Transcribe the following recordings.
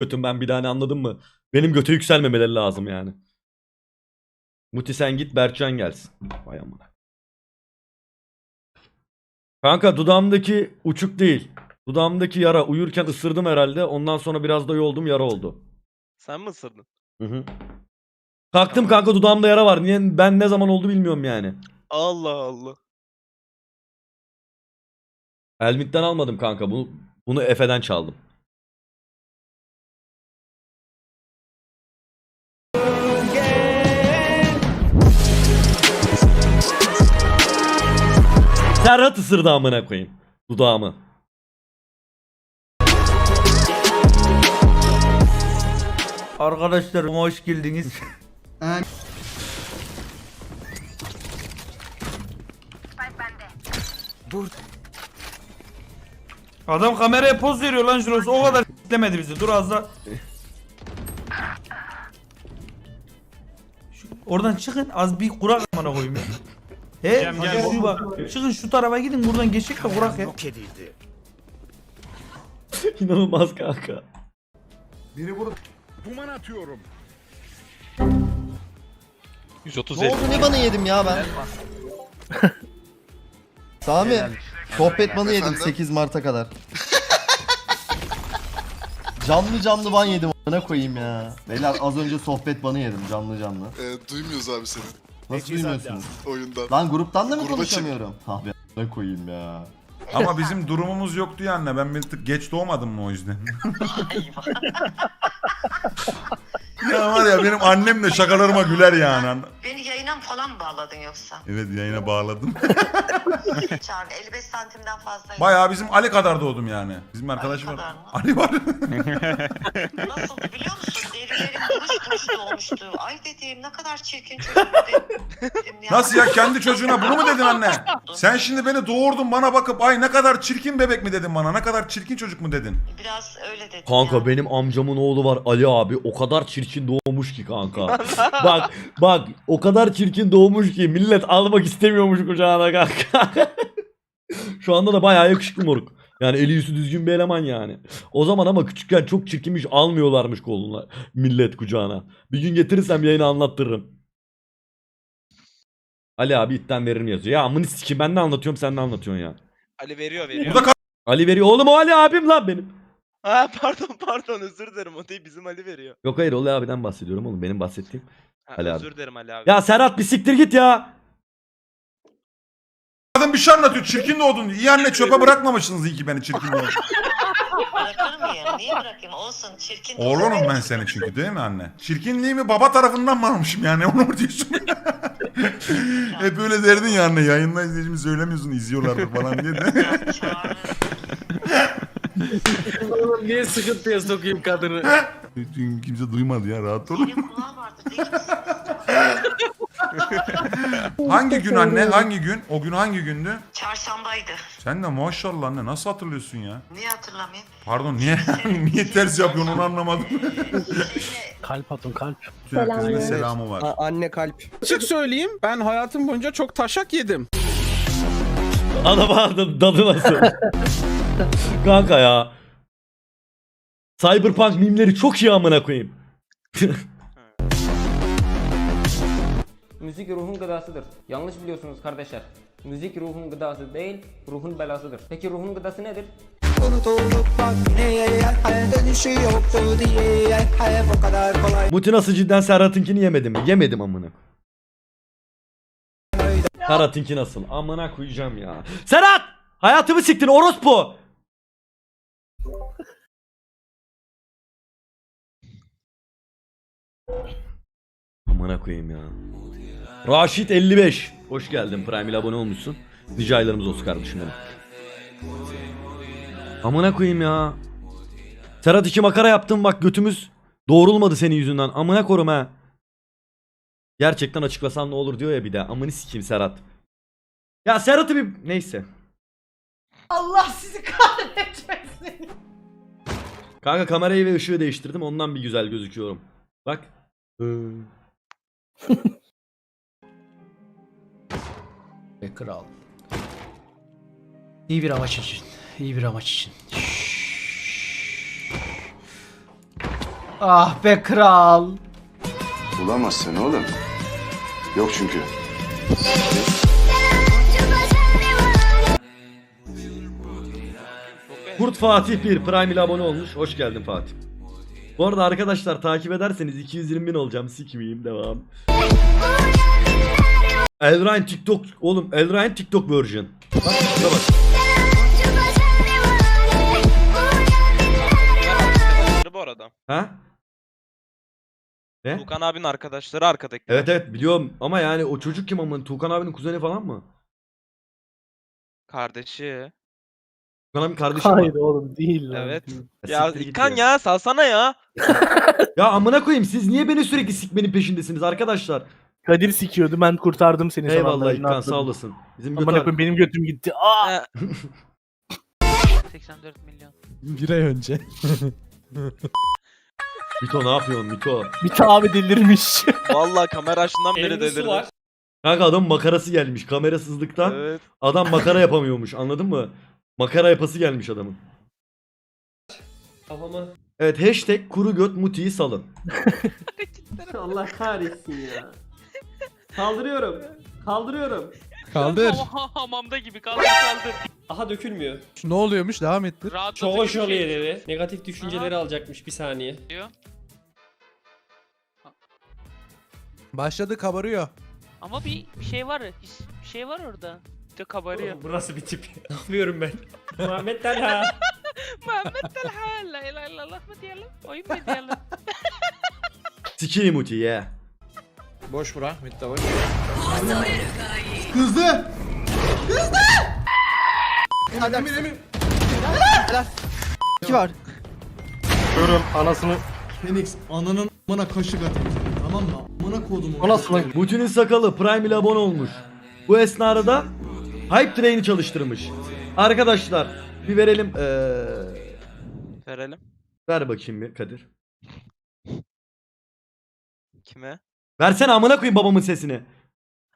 götüm ben bir tane anladın mı? Benim göte yükselmemeleri lazım yani. Muti sen git Berkcan gelsin. Vay amına. Kanka dudağımdaki uçuk değil. Dudağımdaki yara uyurken ısırdım herhalde. Ondan sonra biraz da yoldum yara oldu. Sen mi ısırdın? Hı hı. Kalktım kanka dudağımda yara var. Niye ben ne zaman oldu bilmiyorum yani. Allah Allah. Elmit'ten almadım kanka. Bunu bunu Efe'den çaldım. Serhat ısırdı amına koyayım. Dudağımı. Arkadaşlar hoş geldiniz. Adam kameraya poz veriyor lan şurası o kadar demedi bizi. Dur az da. Şu- oradan çıkın az bir kurak amına koyayım ya. He? Gel, gel. Şu bak. Çıkın şu tarafa gidin buradan geçecek de kurak ya. İnanılmaz kanka. Duman atıyorum. 130 Ne oldu ne bana yedim ya ben? Sami, sohbet banı yedim 8 Mart'a kadar. canlı canlı ban yedim ona koyayım ya. Beyler az önce sohbet banı yedim canlı canlı. Ee, duymuyoruz abi seni Nasıl duymuyorsunuz? oyundan. Lan gruptan da mı Gruba konuşamıyorum? Ah be ne koyayım ya. Ama bizim durumumuz yoktu ya anne. Ben bir tık geç doğmadım mı o yüzden? ya var ya benim annem de şakalarıma güler yani. Beni falan mı bağladın yoksa? Evet yayına bağladım. Çağrı 55 santimden fazla. Bayağı bizim Ali kadar doğdum yani. Bizim arkadaş var. kadar mı? Ali var. Nasıldı biliyor musun? Derilerim kuruş kuruş doğmuştu. Ay dediğim ne kadar çirkin çocuk dedim. Nasıl ya kendi çocuğuna bunu mu dedin anne? Sen şimdi beni doğurdun bana bakıp ay ne kadar çirkin bebek mi dedin bana? Ne kadar çirkin çocuk mu dedin? Biraz öyle dedim Kanka ya. benim amcamın oğlu var Ali abi o kadar çirkin doğmuş ki kanka. bak bak o kadar çirkin doğmuş ki millet almak istemiyormuş kucağına kanka. Şu anda da bayağı yakışıklı moruk. Yani eli yüzü düzgün bir eleman yani. O zaman ama küçükken çok çirkinmiş almıyorlarmış koluna millet kucağına. Bir gün getirirsem yayını anlattırırım. Ali abi itten veririm yazıyor. Ya amını sikeyim ben ne anlatıyorum sen ne anlatıyorsun ya. Ali veriyor veriyor. Burada Ali veriyor. Oğlum o Ali abim lan benim. Ha pardon pardon özür dilerim o değil bizim Ali veriyor. Yok hayır Ali abiden bahsediyorum oğlum benim bahsettiğim. Ha, Ali abi. özür dilerim Ali abi. Ya Serhat bir siktir git ya. kadın bir şey anlatıyor. Çirkin doğdun. İyi anne çöpe bırakmamışsınız iyi ki beni çirkin doğdun. Bırakır mıyım? Niye bırakayım? Olsun çirkin. de olsa Oğlunum benim ben seni çünkü değil mi anne? Çirkinliğimi baba tarafından mı almışım yani onu mu diyorsun? Hep öyle derdin ya anne yayında izleyicimi söylemiyorsun izliyorlardır falan diye de. Ya Çağrı. Niye sıkıntıya sokayım kadını? Çünkü kimse duymadı ya rahat ol. Senin kulağın vardı değil? Hangi gün anne hangi gün? O gün hangi gündü? Çarşambaydı. Sen de maşallah anne nasıl hatırlıyorsun ya? Niye hatırlamayayım? Pardon niye niye ters yapıyorsun onu anlamadım. Şeyle Kalp atın kalp. Herkesin selamı var. Anne kalp. Açık söyleyeyim ben hayatım boyunca çok taşak yedim. Adam ağzının dadı nasıl? Kanka ya. Cyberpunk mimleri çok iyi amına koyayım. Müzik ruhun gıdasıdır. Yanlış biliyorsunuz kardeşler. Müzik ruhun gıdası değil, ruhun belasıdır. Peki ruhun gıdası nedir? Muti nasıl cidden Serhat'ınkini yemedim mi? Yemedim amına. Serhat'ınki nasıl? Amına koyacağım ya. Serhat! Hayatımı siktin orospu! Amına koyayım ya. Raşit 55. Hoş geldin. Prime ile abone olmuşsun. Nice aylarımız olsun kardeşim benim. Amına koyayım ya. Serhat iki makara yaptım bak götümüz doğrulmadı senin yüzünden. Amına korum ha. Gerçekten açıklasan ne olur diyor ya bir de. Amını sikeyim Serhat. Ya Serhat'ı bir... Neyse. Allah sizi kahretmesin. Kanka kamerayı ve ışığı değiştirdim ondan bir güzel gözüküyorum. Bak. Be kral. İyi bir amaç için. İyi bir amaç için. Ah be kral. Bulamazsın oğlum. Yok çünkü. Kurt Fatih 1 Prime ile abone olmuş. Hoş geldin Fatih. Bu arada arkadaşlar takip ederseniz 220 bin olacağım. Sikmeyeyim devam. Elrain TikTok oğlum Elrain TikTok version. Bak şuna bak. Bu arada. Ha? Ne? Tukan abinin arkadaşları arkadaki. Evet evet biliyorum ama yani o çocuk kim amın? Tuğkan abinin kuzeni falan mı? Kardeşi. Tuğkan abinin kardeşi mi? oğlum değil Evet. Ya Ya siktir git İlkan ya salsana ya. Ya amına koyayım siz niye beni sürekli sikmenin peşindesiniz arkadaşlar? Kadir sikiyordu ben kurtardım seni Eyvallah İlkan sağ olasın. Bizim götü Amına koyayım benim götüm gitti. Aa! Ee, 84 milyon. Bir ay önce. Mito ne yapıyorsun Mito? Bir abi delirmiş. Vallahi kamera açtığından beri delirdi. Kanka adam makarası gelmiş kamerasızlıktan. Evet. Adam makara yapamıyormuş anladın mı? Makara yapası gelmiş adamın. Evet hashtag kuru göt mutiyi salın. Allah kahretsin ya. Kaldırıyorum. Kaldırıyorum. Kaldır. Hamamda gibi kaldır kaldır. Aha dökülmüyor. Ne oluyormuş? Devam ettir. Çok hoş oluyor dedi. Negatif düşünceleri alacakmış bir saniye. Başladı kabarıyor. Ama bir, bir şey var. Bir şey var orada. İşte kabarıyor. Bu nasıl bir tip? ne yapıyorum ben? Muhammed Talha. Muhammed Talha la ilahe illallah mı diyelim? Oyun mu diyelim? Sikiyim muti ye. Boş bura. Mitte boş. Kızdı. İki var. Anasını. Phoenix ananın amına kaşık seni, tamam mı? Amına kodum. Anasını. Muti'nin sakalı Prime ile abone olmuş. Bu esnada Hype Train'i çalıştırmış. Arkadaşlar bir verelim. Ee, Verelim. ver bakayım bir Kadir. Kime? Versene amına koyayım babamın sesini.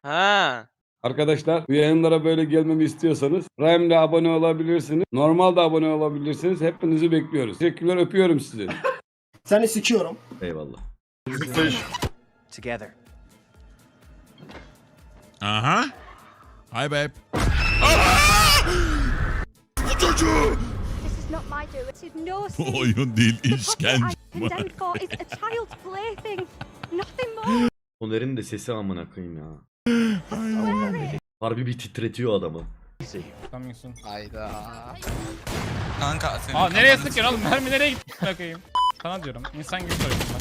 Ha. Arkadaşlar bu yayınlara böyle gelmemi istiyorsanız Prime'de abone olabilirsiniz. Normalde abone olabilirsiniz. Hepinizi bekliyoruz. Teşekkürler öpüyorum sizi. Seni sikiyorum. Eyvallah. Aha. Hi babe. Çocuğu! İs no Bu oyun değil işkence. Soner'in de sesi amına koyayım ya. Harbi bir titretiyor adamı. Kanka senin Aa nereye sıkıyorsun oğlum? Mermi nereye gitti bakayım? Sana diyorum. İnsan gibi soruyorsun.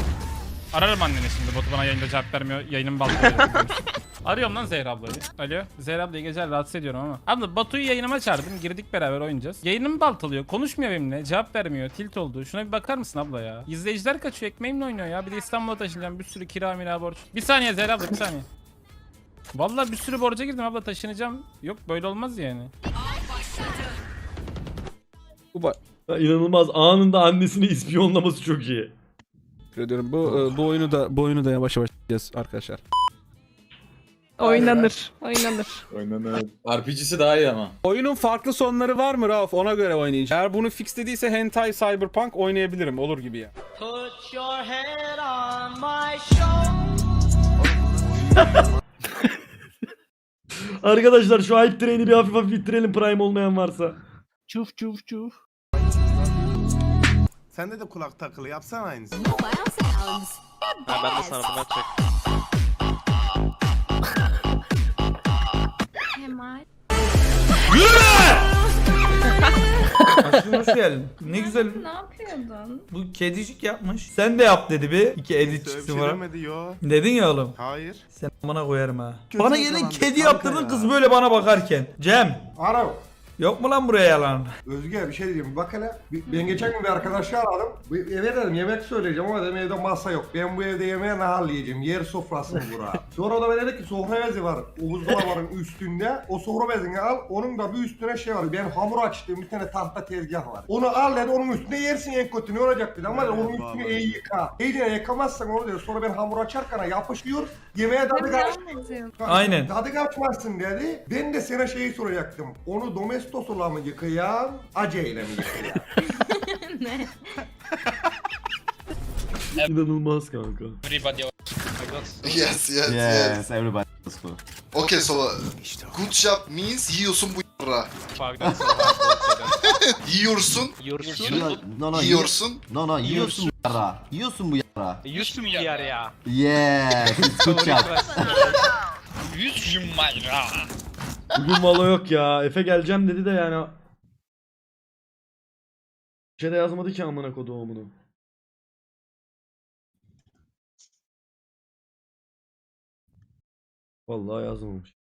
Ararım anneni şimdi. Botu bana yayında cevap vermiyor. Yayının baltıyor. Arıyorum lan Zehra ablayı. Alo. Zehra ablayı geceler rahatsız ediyorum ama. Abla Batu'yu yayınıma çağırdım. Girdik beraber oynayacağız. Yayınımı baltalıyor. Konuşmuyor benimle. Cevap vermiyor. Tilt oldu. Şuna bir bakar mısın abla ya? İzleyiciler kaçıyor. Ekmeğimle oynuyor ya. Bir de İstanbul'a taşınacağım. Bir sürü kira mira borç. Bir saniye Zehra abla bir saniye. Vallahi bir sürü borca girdim abla taşınacağım. Yok böyle olmaz yani. Ya İnanılmaz anında annesini ispiyonlaması çok iyi. Ediyorum. Bu e, bu oyunu da bu oyunu da yavaş yavaş yapacağız arkadaşlar. Oynanır. Oynanır. RPG'si daha iyi ama. Oyunun farklı sonları var mı Rauf? Ona göre oynayın. Eğer bunu fix dediyse Hentai Cyberpunk oynayabilirim. Olur gibi ya. Put your head on my shoulder. Arkadaşlar şu Hype Train'i bir hafif hafif ittirelim Prime olmayan varsa. Çuf çuf çuf. Sende de kulak takılı yapsana aynısı. Ha, ben de sana bunu açacak. Aşkım hoş geldin. Ne güzel. Ne yapıyordun? Bu kedicik yapmış. Sen de yap dedi bir. İki edit çıktı var. yo. Dedin ya oğlum. Hayır. Sen bana koyarım ha. Kötü bana gelin kedi Kanka yaptırdın ya. kız böyle bana bakarken. Cem. Ara. Yok mu lan buraya yalan? Özge bir şey diyeyim. Bak hele. Ben geçen gün bir arkadaşı aradım. Bir Eve dedim yemek söyleyeceğim ama dedim evde masa yok. Ben bu evde yemeğe ne yiyeceğim? Yer sofrası mı bura? Sonra o da bana dedi ki sofra bezi var. O buzdolabının üstünde. O sofra bezini al. Onun da bir üstüne şey var. Ben hamur açtığım bir tane tahta tezgah var. Onu al dedi onun üstüne yersin en kötü ne olacak dedi. Ama dedi, onun üstüne iyi yıka. İyice yıkamazsan onu dedi. Sonra ben hamur açarken yapışıyor. Yemeğe tadı kaç. Aynen. Tadı kaçmazsın dedi. Ben de sana şeyi soracaktım. Onu domestosla mı yıkayan, aceyle mi yıkayan? İnanılmaz kanka. Everybody Yes, yes, Yes, everybody. Let's go. Okay, so uh, good job means yiyorsun bu yarra. Yiyorsun, Yiyor- No no yiyor- yiyorsun. No no yiyorsun bu yara. Yiyorsun bu yara. Yüz milyar ya. Yes. Good job. Yüz milyar. Bugün valo yok ya. Efe geleceğim dedi de yani. Bir şey de yazmadı ki amına koduğumunu. Vallahi yazmamış.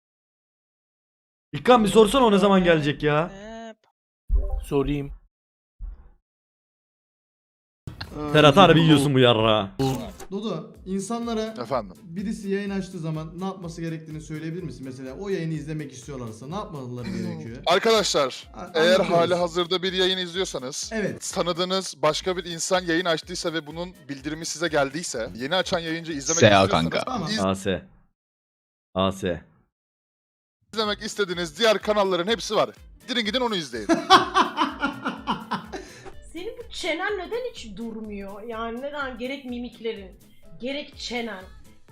İlkan bir sorsana o ne zaman gelecek ya? Sorayım. Serhat harbi yiyorsun bu yarra. Dodo insanlara Efendim. birisi yayın açtığı zaman ne yapması gerektiğini söyleyebilir misin? Mesela o yayını izlemek istiyorlarsa ne yapmaları gerekiyor? Arkadaşlar, A- eğer anlatıyoruz. hali hazırda bir yayın izliyorsanız, Evet. tanıdığınız başka bir insan yayın açtıysa ve bunun bildirimi size geldiyse, yeni açan yayıncı izlemek istiyorsanız, Tamam. AS. AS. izlemek istediğiniz diğer kanalların hepsi var. Gidin gidin onu izleyin. Çenen neden hiç durmuyor? Yani neden gerek mimiklerin, gerek çenen.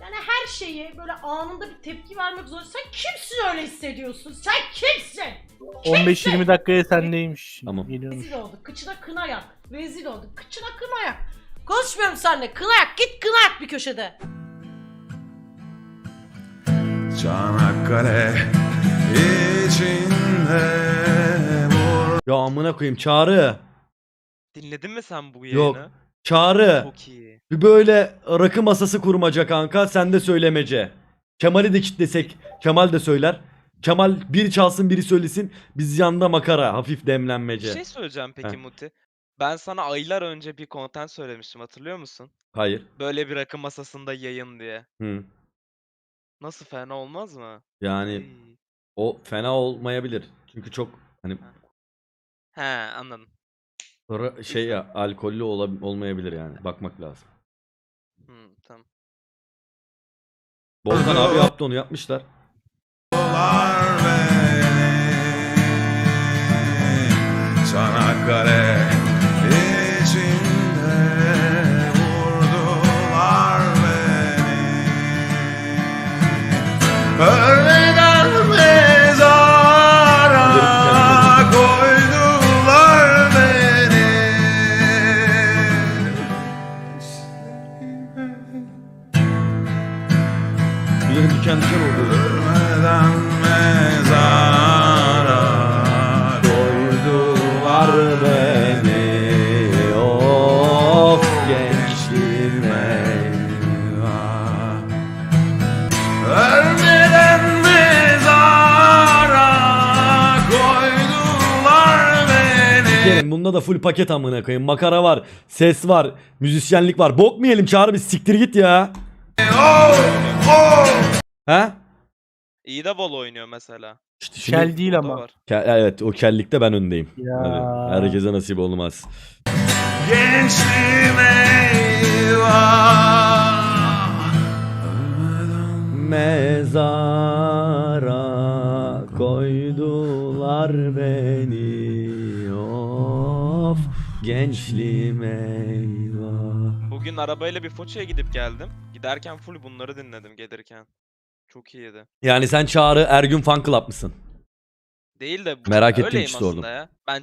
Yani her şeye böyle anında bir tepki vermek zorunda. Sen kimsin öyle hissediyorsun? Sen kimsin? 15-20 dakikaya sendeymiş. Tamam. Rezil olduk. Kıçına kına yak. Rezil olduk. Kıçına kına yak. Konuşmuyorum seninle. Kına yak. Git kına yak bir köşede. Çanakkale içinde Ya amına koyayım çağrı. Dinledin mi sen bu Yok. Çağrı. Çok iyi. Bir böyle rakı masası kurmaca kanka. Sen de söylemece. Kemal'i de kitlesek. Kemal de söyler. Kemal biri çalsın biri söylesin. Biz yanda makara. Hafif Bir demlenmece. şey söyleyeceğim peki Heh. Muti. Ben sana aylar önce bir content söylemiştim hatırlıyor musun? Hayır. Böyle bir rakı masasında yayın diye. Hı. Nasıl fena olmaz mı? Yani Ay. o fena olmayabilir. Çünkü çok hani He anladım. Ra- şey ya alkollü ola- olmayabilir yani. Bakmak lazım. Hı, tamam. Volkan abi yaptı onu yapmışlar. Çanakkale içinde vurdular beni Ölmeden bunda da full paket amına koyayım. Makara var, ses var, müzisyenlik var. Bok mu yiyelim çağır bir siktir git ya. Ha? İyi de bol oynuyor mesela. İşte şimdi- değil ama. Var. Ke- evet o kellikte ben öndeyim. Tabii, herkese nasip olmaz. Gençliğime gençliğim eyvah. Bugün arabayla bir Foça'ya gidip geldim. Giderken full bunları dinledim gelirken. Çok iyiydi. Yani sen Çağrı Ergün Fan Club mısın? Değil de Merak ettiğim öyleyim için sordum. aslında ya. Ben